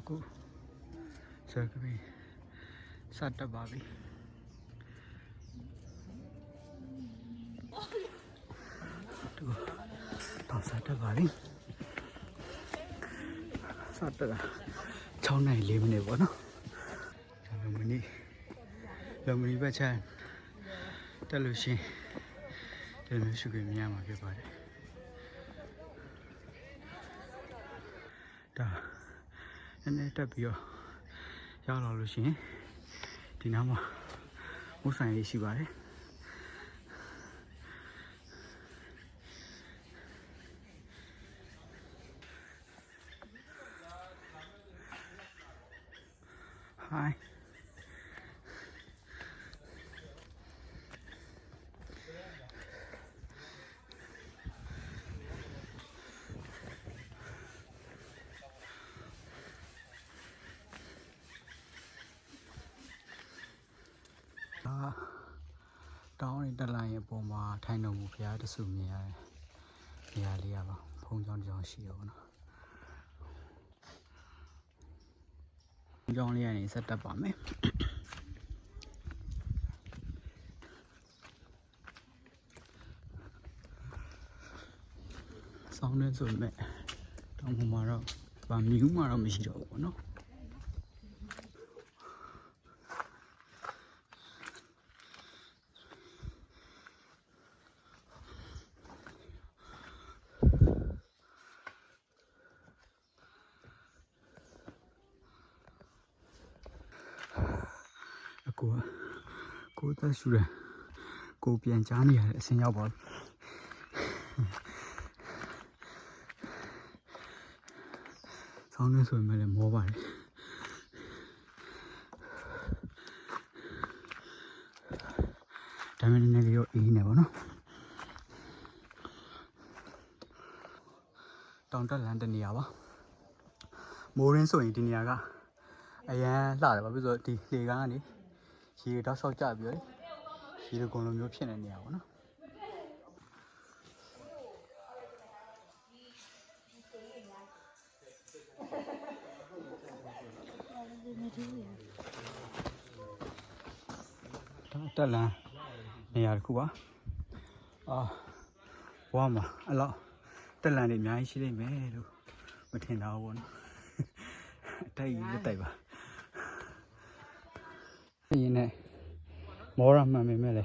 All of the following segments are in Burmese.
အခုဆရာကမီစတက်ပါပြီတူတော့စတက်ပါပြီစတက်တာ6နိုင်4မိနစ်ပေါ့နော်ဒါပေမဲ့မနီလုံမနီဘက်ချမ်းတက်လို့ရှရင်ဒီလိုမျိုးရှုခွင့်မြင်ရမှာဖြစ်ပါတယ် နည်းနည်းတက်ပြီးတော့ရောက်လာလို့ရှရင်ဒီနားမှာမုတ်ဆိုင်လေးရှိပါတယ်ဟိုင်းဒါ တောင်းရင်တက်လိုက်ရင်အပေါ်မှာထိုင်တော်မူဖရားတဆူမြင်ရတယ်နေရာလေးရပါဖုံးကြောင်းတစ်ကြောင်းရှိရောနော်ဖုံးကြောင်းလေးကနေဆက်တက်ပါမယ်ဆောင်းနေဆိုမဲ့တောင်းပေါ်မှာတော့ဗာမြူးမှာတော့မရှိတော့ဘူးပေါ့နော် ကူကကိုသက်ရှူတယ်ကိုပြန်ချားနေရတဲ့အဆင်ရောက်ပါဘူးဆောင်းနေဆိုရင်လည်းမောပါတယ်ဒါမှမဟုတ်နည်းနည်းလေးတော့အေးနေပါတော့တောင်တက်လန်တနေရာပါမိုးရင်းဆိုရင်ဒီနေရာကအရန်လှတယ်ပါပြီးဆိုဒီလေကားကနေ ရေတောက်လျှောက်ကျပြီးတော့လေရေတကုံလိုမျိုးဖြစ်နေနေရပါတော့ဒါတက်လန်နေရာတစ်ခုပါအာဝါမှာအဲ့လောက်တက်လန်တွေအများကြီးရှိနေမယ်လို့မထင်တာဘူးပေါ့နော်အတိုက်ကြီးလက်တိုက်ပါ ရင်းနဲ့မောရမှန်ပေမဲ့လေ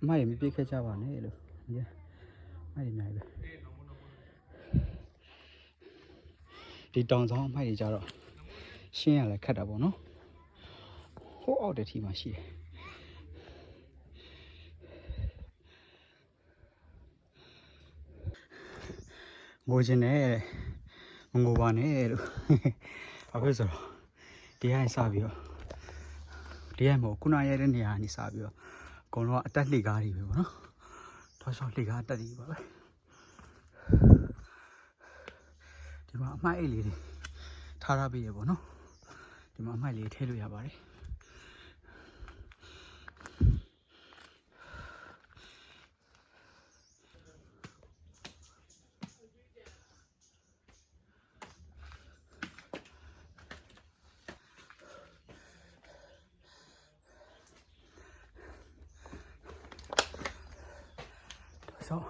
အမရမပြစ်ခဲ့ကြပါနဲ့လို့ဒီအမရအများကြီးပဲဒီတောင်ဆောင်အမိုက်တွေကြတော့ရှင်းရလဲခက်တာပေါ့နော်ဟိုးအောက်တထီမှာရှိတယ်ငိုချင်တယ်တဲ့မငိုပါနဲ့လို့ဘာဖြစ်ဆိုတော့ဒီဟိုင်းစပြီးတော့ ဒီဟိုင်းမဟုတ်ခုနရဲတဲ့နေရာကနေစပြီးတော့အကုန်လုံးကအတက်လှေကားတွေပဲပေါ့နော်ထောက်လျှောက်လှေကားအတက်တွေပါပဲဒီမှာအမိုက်အိတ်လေးတွေထားရပေးရပေါ့နော်ဒီမှာအမိုက်လေးထည့်လို့ရပါတယ် ဆို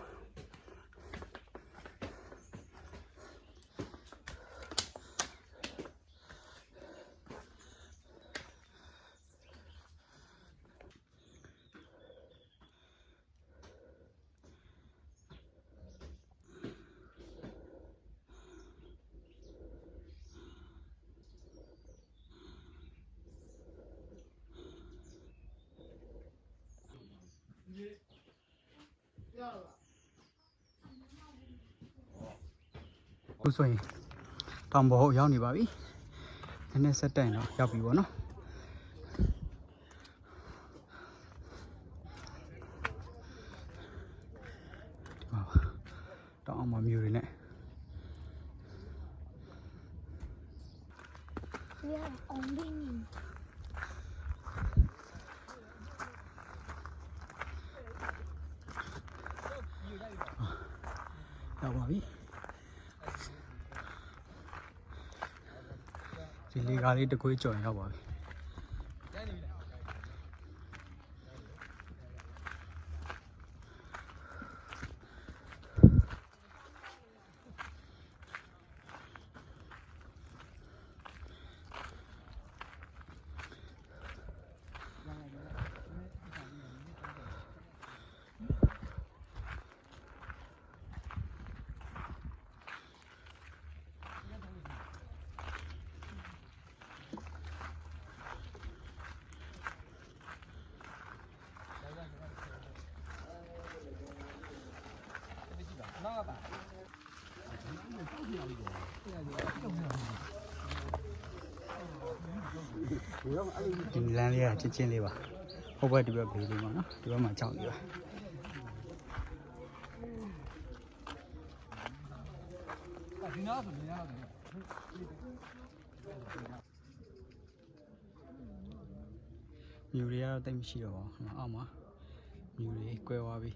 ခုဆိုရင်တောင်ပေါ်ရောက်နေပါပြီနည်းနည်းဆက်တိုင်တော့ရောက်ပြီပေါ့နော်ဒီမှာပါတောင်အောင်မမျိုးတွေနဲ့ We are only in ရောက်ပါပြီဒီလေ ကားလေးတစ်ခွေးကြော်ရင်ရောက်ပါပြီ ဒီလမ်းလေးကချင်းချင်းလေးပါဟိုဘက်ဒီဘက်ဘေးလေးပါနော်ဒီဘက်မှာကြောက်လေးပါမြူတွေကတော့တိတ်မရှိတော့ပါဘူးအောက်မှာမြူတွေကွဲသွားပြီ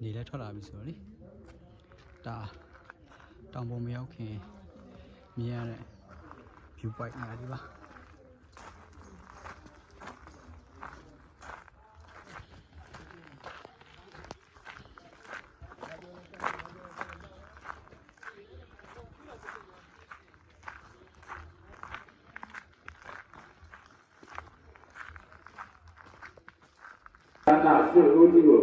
နေလည်းထွက်လာပြီဆိုတော့လေဒါတောင်ပေါ်မရောက်ခင်မြင်ရတဲ့ view point နေရာလေးပါ နဆွေဦးကြီးကို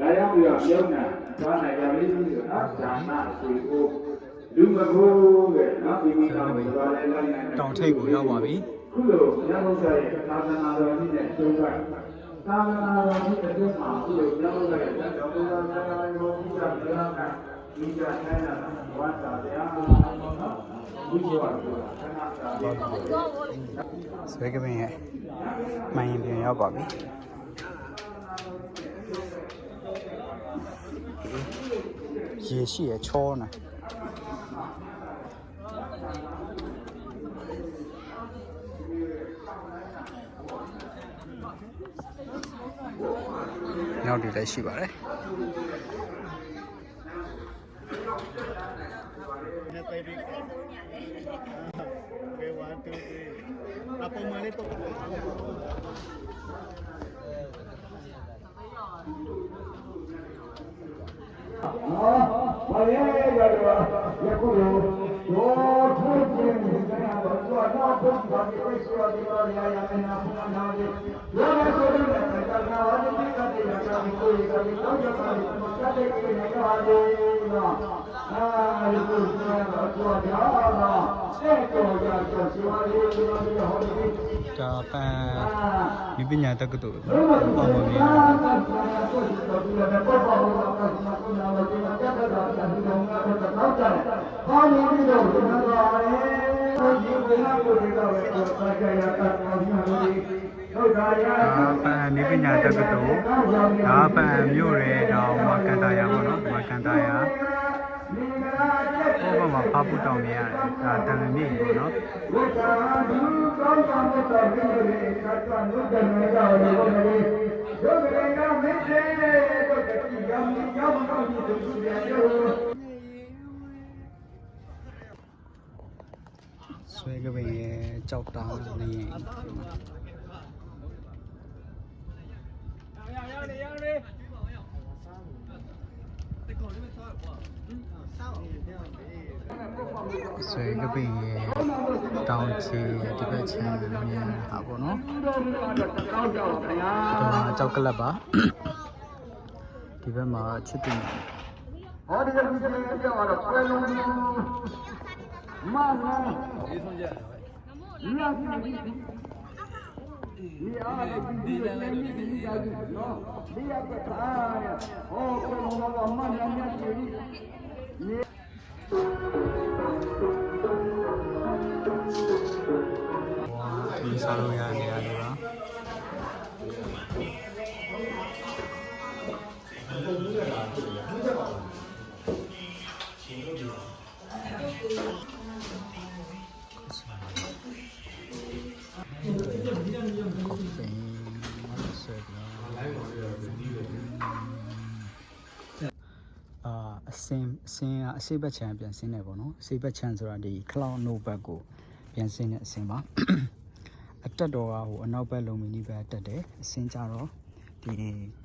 လာရောက်ပြီးတော့ပြောင်းတာသွားနိုင်ကြပြီလို့နော်ဒါနဆွေဦးလူမကိုတဲ့နော်ဒီမိသားစုတော်လည်းလိုက်နိုင်တောင်ထိပ်ကိုရောက်ပါပြီခုလိုရဟန်းဆိုင်သာသနာတော်ကြီးနဲ့ကျုံးကသာသနာတော်ကြီးအတွင်းမှာခုလိုရဟန်းဆိုင်တော်ဘုရားဆရာတော်ဘုရားတရားကဒီကတိုင်းတာဝါတာတရားနော်ဘုရားဆိုတာခဏတာလေးဆွဲကပင်ရဲ့မှန်ရင်ပြန်ရောက်ပါပြီ ရေရှိရချောနေနောက်ဒီလည်းရှိပါတယ်ဘာလဲရ တော့ယခုလိုရောထိုးခြင်းနဲ့တော့တော့တော့ဘုရားဒီလိုဆိုရတဲ့နေရာရမယ်နာဖနာနာဒီရောမဆိုတဲ့ကံကဝါဒီကတည်းကကြာပြီးကိုယ်ကလည်းတော့ကြပါလိမ့်မယ်စတဲ့ကိနေကြပါလေနော်အာဒီကိုဆိုတော့တော့ကြာလာတဲ့တော့ကြာကြာစီဝါလေးဒီလိုမျိုးဟောဒီဒါပန်ဒီပညာတက္ကသိုလ်ဘုပေါ့ရားအောင်ပါပြီဘာသာတရားကို မျိုးတော့တော့ကြတယ်။ဘာလို့ဒီလိုဒီလိုလဲ။ကိုဒီဘုရားကိုဒီလိုပဲဆက်ကြရတာပေါ့ဒီလိုလေးဟုတ်တာရဒါပန်ဒီပညာတက္ကသိုလ်ဒါပန်မြို့ရဲဒါဟိုမှာကန်တာယာပေါ့နော်ဒီမှာကန်တာယာဟိုဘက်မှာဖားပူတောင်နေရတယ်ဒါတန်လမြင့်ကြီးပေါ့နော်ဝိသာဒုကောင်းကောင်းတဲ့တော်ဒီလိုလေးသတ်တော်မြတ်တဲ့ကြောင့်ဒီလိုလေးဒုက္ခရကမင်းတဲ့တော့တတိယမြတ်ရောက်တော့ဒီလိုပြန်ရော ဆွဲကပင်ရဲ့ကြောက်တာနေရင်ဆွဲကပင်ရဲ့တောင်ချေဒီဘက်ချမ်းမြင်တာပေါ့နော်ဒီမှာကြောက်ကလပ်ပါဒီဘက်မှာချစ်တင်ဟောဒီလိုဒီလိုပြောတော့ပွဲလုံးကြီး မနာဒီဆုံးကြရရဒီအားလည်းဒီလိုလည်းဒီဒီကြည့်နော်ဒီရကထားရဟောပွဲလုံးတော့မနာမြတ်ကြီး အာအစင်အစင်ကအစိဘက်ချမ်းပြန်ဆင်းတယ်ပေါ့နော်အစိဘက်ချမ်းဆိုတာဒီ cloud no back ကိုပြန်ဆင်းတဲ့အဆင်းပါအတက်တော်ကဟိုအနောက်ဘက်လုံမီနီဘက်တက်တယ်အဆင်းကြတော့ဒီ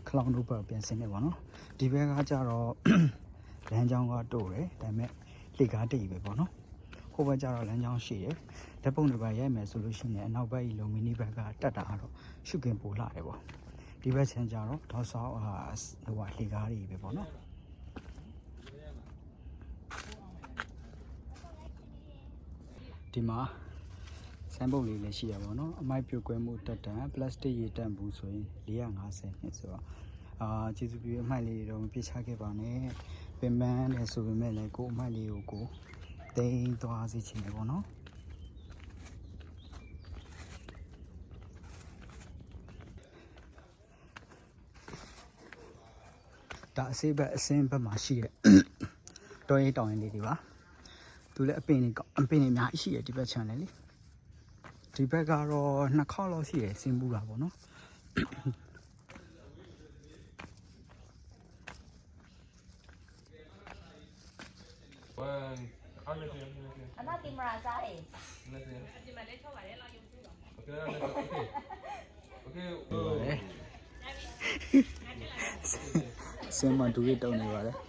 ခလောင်တို့ဘက်ပြန်ဆင်းနေပါတော့ဒီဘက်ကကြတော့လမ်းကြောင်းကတိုးတယ်ဒါပေမဲ့လေကားတိတ်ပဲပေါ့နော်ဟိုဘက်ကျတော့လမ်းကြောင်းရှိတယ်လက်ပုံတွေပါရိုက်မယ်ဆိုလို့ရှိရင်အနောက်ဘက်ဤလုံမီနီဘက်ကတက်တာကတော့ရှုကင်ပိုလာတယ်ပေါ့ဒီဘက်ဆန်းကြတော့တောက်ဆောက်ဟာဟိုဟာလေကားတွေပဲပေါ့နော် ဒီမှာဆန်ပုတ်လေးလည်းရှိရပါတော့အမိုက်ပြုတ်ကွဲမှုတက်တန်ပလတ်စတစ်ရေတန့်ဘူးဆိုရင်450နှစ်ဆိုတော့အာကျေးဇူးပြုအမိုက်လေးတွေတော့မပြစ်ချခဲ့ပါနဲ့ပင်ပန်းတယ်ဆိုပေမဲ့လည်းကိုယ်အမိုက်လေးကိုကိုယ်တိန်သွားစေချင်တယ်ပေါ့နော်ဒါအစေးဘက်အစင်းဘက်မှာရှိတဲ့တော်ရင်တောင်ရင်လေးတွေပါ သူလည်းအပင်တွေအပင်တွေအများကြီးရှိတယ်ဒီဘက် channel လေဒီဘက်ကတော့နှစ်ခေါက်လောက်ရှိတယ်ဆင်းဘူးတာပေါ့နော်ဝမ်အားမတင်ဘူးအမတင်မရာစားတယ်မတင်အတင်မလေးထောက်ပါတယ်လာယူကြည့်ပါโอเคโอเคโอเคဆင်မဒူရီတောင်းနေပါလား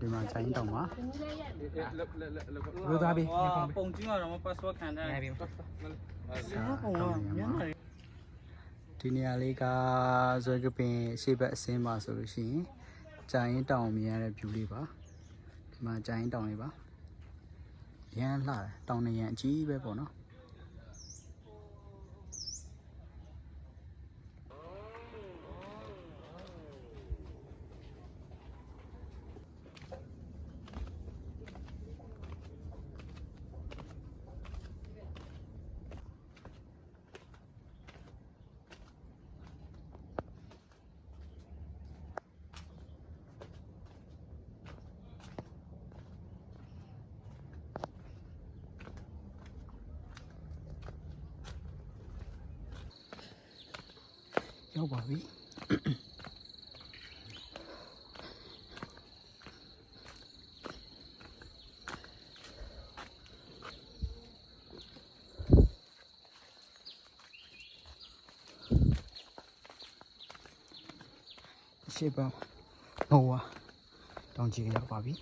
ဒီမှာချိုင်းတောင်မှာရိုးသားပြီပုံကျင်းတော့မပတ်စဝတ်ခံထားတယ်ပြီဆရာပုံကမြန်မာဒီနေရာလေးကဇွဲကပင်ရှေ့ဘက်အစင်းပါဆိုလို့ရှိရင်ကြာရင်တောင်မြင်ရတဲ့ view လေးပါဒီမှာကြာရင်တောင်လေးပါရမ်းလှတယ်တောင်နေရန်အကြီးပဲပေါ့နော် ရောက်ပါပြီရှေ့ဘက်ဟိုဝါတောင်ကြီးရောက်ပါပြီ